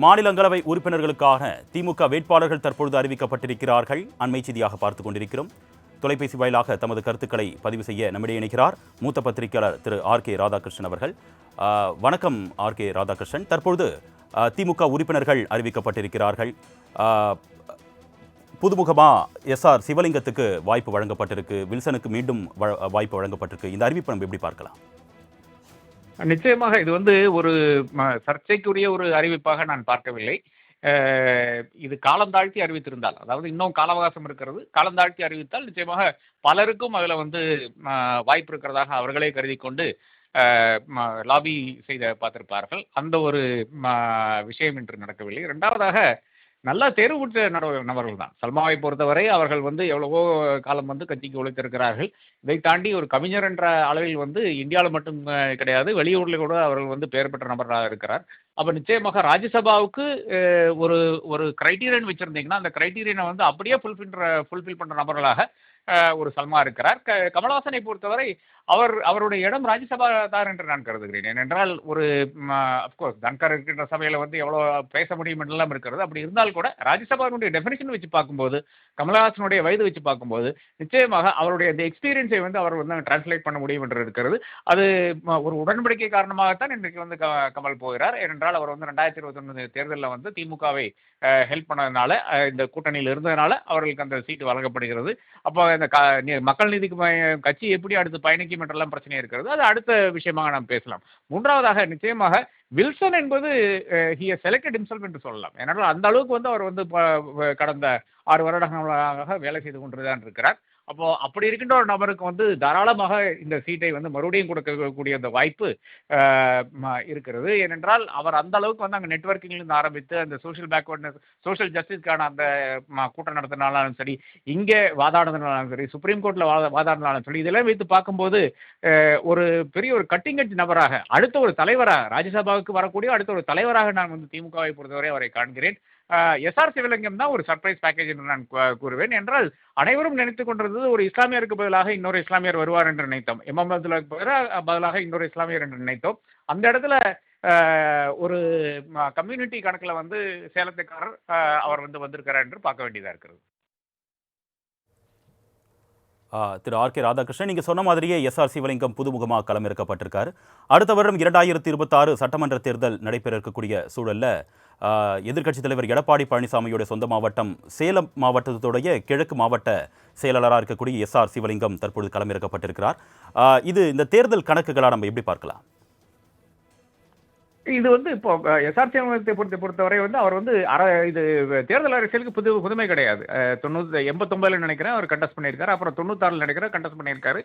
மாநிலங்களவை உறுப்பினர்களுக்கான திமுக வேட்பாளர்கள் தற்பொழுது அறிவிக்கப்பட்டிருக்கிறார்கள். அண்மை செய்தியாக பார்த்துக் கொண்டிருக்கிறோம். தொலைபேசி வாயிலாக தமது கருத்துக்களை பதிவு செய்ய நம்மிடையே இணைகிறார் மூத்த பத்திரிகையாளர் திரு ஆர் கே ராதாகிருஷ்ணன் அவர்கள். வணக்கம் ஆர் கே ராதாகிருஷ்ணன். தற்பொழுது திமுக உறுப்பினர்கள் அறிவிக்கப்பட்டிருக்கிறார்கள். புதுமுகமாக எஸ் எஸ்ஆர் சிவலிங்கத்துக்கு வாய்ப்பு வழங்கப்பட்டிருக்கு. வில்சனுக்கு மீண்டும் வாய்ப்பு வழங்கப்பட்டிருக்கு. இந்த அறிவிப்பை நம்ம எப்படி பார்க்கலாம்? நிச்சயமாக இது வந்து ஒரு சர்ச்சைக்குரிய ஒரு அறிவிப்பாக நான் பார்க்கவில்லை. இது காலம் தாழ்த்தி அறிவித்திருந்தால் அதாவது இன்னும் கால அவகாசம் இருக்கிறது காலம் தாழ்த்தி அறிவித்தால் நிச்சயமாக பலருக்கும் அதில் வந்து வாய்ப்பு இருக்கிறதாக அவர்களே கருதி கொண்டு லாபி செய்த பார்த்திருப்பார்கள். அந்த ஒரு விஷயம் இன்று நடக்கவில்லை. இரண்டாவதாக நல்லா தேர்வு பெற்ற நபர்கள் தான் சல்மாவை பொறுத்தவரை அவர்கள் வந்து எவ்வளவோ காலம் வந்து கட்சிக்கு உழைத்திருக்கிறார்கள். இதை தாண்டி ஒரு கவிஞர் என்ற அளவில் வந்து இந்தியாவில் மட்டும் கிடையாது வெளியூரில் கூட அவர்கள் வந்து பெயர் பெற்ற நபராக இருக்கிறார். அப்போ நிச்சயமாக ராஜ்யசபாவுக்கு ஒரு ஒரு கிரைட்டீரியன் வச்சிருந்தீங்கன்னா அந்த கிரைட்டீரியனை வந்து அப்படியே ஃபுல்ஃபில் ஃபுல்ஃபில் பண்ணுற நபர்களாக ஒரு சல்மா இருக்கிறார். க கமலஹாசனை பொறுத்தவரை அவர் அவருடைய இடம் ராஜ்யசபா தான் என்று நான் கருதுகிறேன். ஏனென்றால் ஒரு அப்கோர்ஸ் தன்கர் இருக்கின்ற சபையில வந்து எவ்வளோ பேச முடியும் என்றெல்லாம் இருக்கிறது. அப்படி இருந்தால் கூட ராஜ்யசபாவினுடைய டெஃபினேஷன் வச்சு பார்க்கும்போது கமலஹாசனுடைய வயது வச்சு பார்க்கும்போது நிச்சயமாக அவருடைய அந்த எக்ஸ்பீரியன்ஸை வந்து அவர் வந்து டிரான்ஸ்லேட் பண்ண முடியும் என்று இருக்கிறது. அது ஒரு உடன்படிக்கை காரணமாகத்தான் இன்றைக்கு வந்து க- கமல் போகிறார். ஏனென்றால் அவர் வந்து ரெண்டாயிரத்தி இருபத்தொன்னு தேர்தலில் வந்து திமுகவை ஹெல்ப் பண்ணதுனால இந்த கூட்டணியில் இருந்ததுனால அவர்களுக்கு அந்த சீட்டு வழங்கப்படுகிறது. அப்போ இந்த க நி- மக்கள் நீதிக்கு கட்சி எப்படி அடுத்து பயணிக்கும் எல்லாம் பிரச்சனை இருக்கிறது அது அடுத்த விஷயமாக நாம் பேசலாம். மூன்றாவதாக நிச்சயமாக வில்சன் என்பது ஹி செலக்டட் himself என்று சொல்லலாம். ஏனென்றால் அந்த அளவுக்கு வந்து அவர் வந்து கடந்த ஆறு வருடங்களாக வேலை செய்து கொண்டுதான் இருக்கிறார். அப்போ அப்படி இருக்கின்ற ஒரு நபருக்கு வந்து தாராளமாக இந்த சீட்டை வந்து மறுபடியும் கொடுக்கக்கூடிய அந்த வாய்ப்பு ம- இருக்கிறது. ஏனென்றால் அவர் அந்த அளவுக்கு வந்து அங்கே நெட்ஒர்க்கிங்லேருந்து ஆரம்பித்து அந்த சோஷியல் பேக்வர்ட்னஸ் சோஷியல் ஜஸ்டிஸ்க்கான அந்த கூட்டம் நடத்தினாலும் சரி இங்கே வாதாடுறதுனாலும் சரி சுப்ரீம் கோர்ட்டில் வாத வாதாடினாலும் சரி இதெல்லாம் வைத்து பார்க்கும்போது ஒரு பெரிய ஒரு கட்டிங் எட்ஜ் நபராக அடுத்த ஒரு தலைவராக ராஜ்யசபாவுக்கு வரக்கூடிய அடுத்த ஒரு தலைவராக நான் வந்து திமுகவை பொறுத்தவரை அவரை காண்கிறேன். எஸ்ஆர் சிவலிங்கம் தான் ஒரு சர்ப்ரைஸ் பேக்கேஜ் என்று நான் கூறுவேன். என்றால் அனைவரும் நினைத்துக் கொண்டிருந்தது ஒரு இஸ்லாமியருக்கு பதிலாக இன்னொரு இஸ்லாமியர் வருவார் என்று நினைத்தோம். எம்எம் பதிலாக பதிலாக இன்னொரு இஸ்லாமியர் என்று நினைத்தோம். அந்த இடத்துல ஒரு கம்யூனிட்டி கணக்கில் வந்து சேலத்துக்காரர் அவர் வந்து வந்திருக்கிறார் என்று பார்க்க வேண்டியதாக இருக்கிறது. திரு ஆர் கே ராதாகிருஷ்ணன் நீங்க சொன்ன மாதிரியே எஸ்ஆர் சிவலிங்கம் புதுமுகமாக களமிறக்கப்பட்டிருக்காரு. அடுத்த வருடம் இரண்டாயிரத்தி இருபத்தாறு சட்டமன்ற தேர்தல் நடைபெற இருக்கக்கூடிய சூழல்ல ஆஹ், எதிர்க்கட்சித் தலைவர் எடப்பாடி பழனிசாமியோட சொந்த மாவட்டம் சேலம் மாவட்டத்துடைய கிழக்கு மாவட்ட செயலாளராக இருக்கக்கூடிய எஸ்ஆர் சிவலிங்கம் தற்பொழுது களமிறக்கப்பட்டிருக்கிறார். இது இந்த தேர்தல் கணக்குகளாக நம்ம எப்படி பார்க்கலாம்? இது வந்து இப்போ எஸ்ஆர் அமைப்பை பொறுத்த பொறுத்தவரை வந்து அவர் வந்து அற இது தேர்தல் அரசியலுக்கு புது புதுமை கிடையாது. தொண்ணூற்றி தொண்ணூத்தி நினைக்கிறேன் அவர் கண்டஸ்ட் பண்ணியிருக்காரு. அப்புறம் தொண்ணூத்தாறுல நினைக்கிறேன் கண்டஸ்ட் பண்ணியிருக்காரு.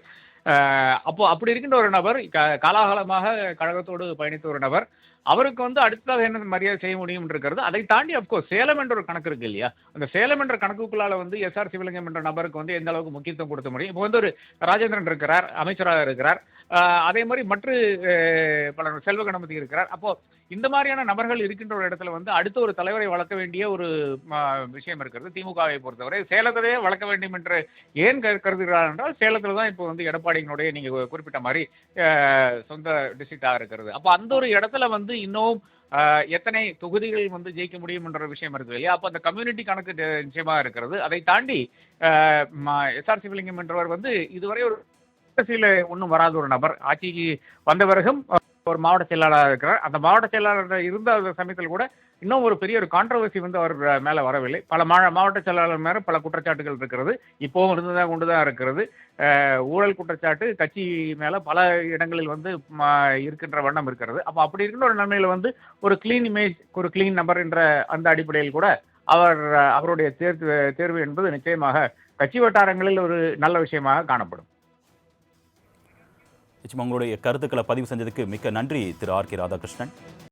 அப்போ அப்படி இருக்கின்ற ஒரு நபர் க- காலாகாலமாக கழகத்தோடு பயணித்த ஒரு நபர் அவருக்கு வந்து அடுத்ததாக என்ன மரியாதை செய்ய முடியும் இருக்கிறது. அதை தாண்டி அப்கோர்ஸ் சேலம் என்ற ஒரு கணக்கு இருக்கு இல்லையா? அந்த சேலம் என்ற கணக்குக்குள்ளால வந்து எஸ்ஆர் சிவலிங்கம் என்ற நபருக்கு வந்து எந்த அளவுக்கு முக்கியத்துவம் கொடுக்க முடியும்? இப்போ வந்து ஒரு ராஜேந்திரன் இருக்கிறார் அமைச்சராக இருக்கிறார். அதே மாதிரி மற்ற பல பலர் செல்வ கணபதி இருக்கிறார். அப்போ இந்த மாதிரியான நபர்கள் இருக்கின்ற ஒரு இடத்துல வந்து அடுத்த ஒரு தலைவரை வளர்க்க வேண்டிய ஒரு விஷயம் இருக்கிறது. திமுகவை பொறுத்தவரை சேலத்திலேயே வளர்க்க வேண்டும் என்று ஏன் கருதுகிறார் என்றால் சேலத்தில் தான் இப்போ வந்து எடப்பாடியினுடைய நீங்க குறிப்பிட்ட மாதிரி சொந்த டிஸ்ட்ரிக்டாக இருக்கிறது. அப்போ அந்த ஒரு இடத்துல வந்து இன்னும் எத்தனை தொகுதிகள் வந்து ஜெயிக்க முடியும் என்ற விஷயம் இருக்குது இல்லையா? அப்போ அந்த கம்யூனிட்டி கணக்கு நிச்சயமாக இருக்கிறது. அதை தாண்டி எஸ்ஆர் சிவலிங்கம் என்றவர் வந்து இதுவரை ஒரு சில ஒன்றும் வராத ஒரு நபர். ஆட்சிக்கு வந்த பிறகும் ஒரு மாவட்ட செயலாளராக இருக்கிறார். அந்த மாவட்ட செயலாளர் இருந்த அந்த சமயத்தில் கூட இன்னும் ஒரு பெரிய ஒரு கான்ட்ரவர்சி வந்து அவர் மேலே வரவில்லை. பல மா மாவட்ட செயலாளர் மேலே பல குற்றச்சாட்டுகள் இருக்கிறது. இப்போவும் இருந்ததாக கொண்டு தான் இருக்கிறது ஊழல் குற்றச்சாட்டு கட்சி மேலே பல இடங்களில் வந்து இருக்கின்ற வண்ணம் இருக்கிறது. அப்போ அப்படி இருக்கின்ற ஒரு நன்மையில் வந்து ஒரு கிளீன் இமேஜ் ஒரு கிளீன் நம்பர் என்ற அந்த அடிப்படையில் கூட அவர் அவருடைய தேர்வு தேர்வு என்பது நிச்சயமாக கட்சி வட்டாரங்களில் ஒரு நல்ல விஷயமாக காணப்படும். நிச்சயமா உங்களுடைய கருத்துக்களை பதிவு செஞ்சதுக்கு மிக்க நன்றி திரு ஆர் கே ராதாகிருஷ்ணன்.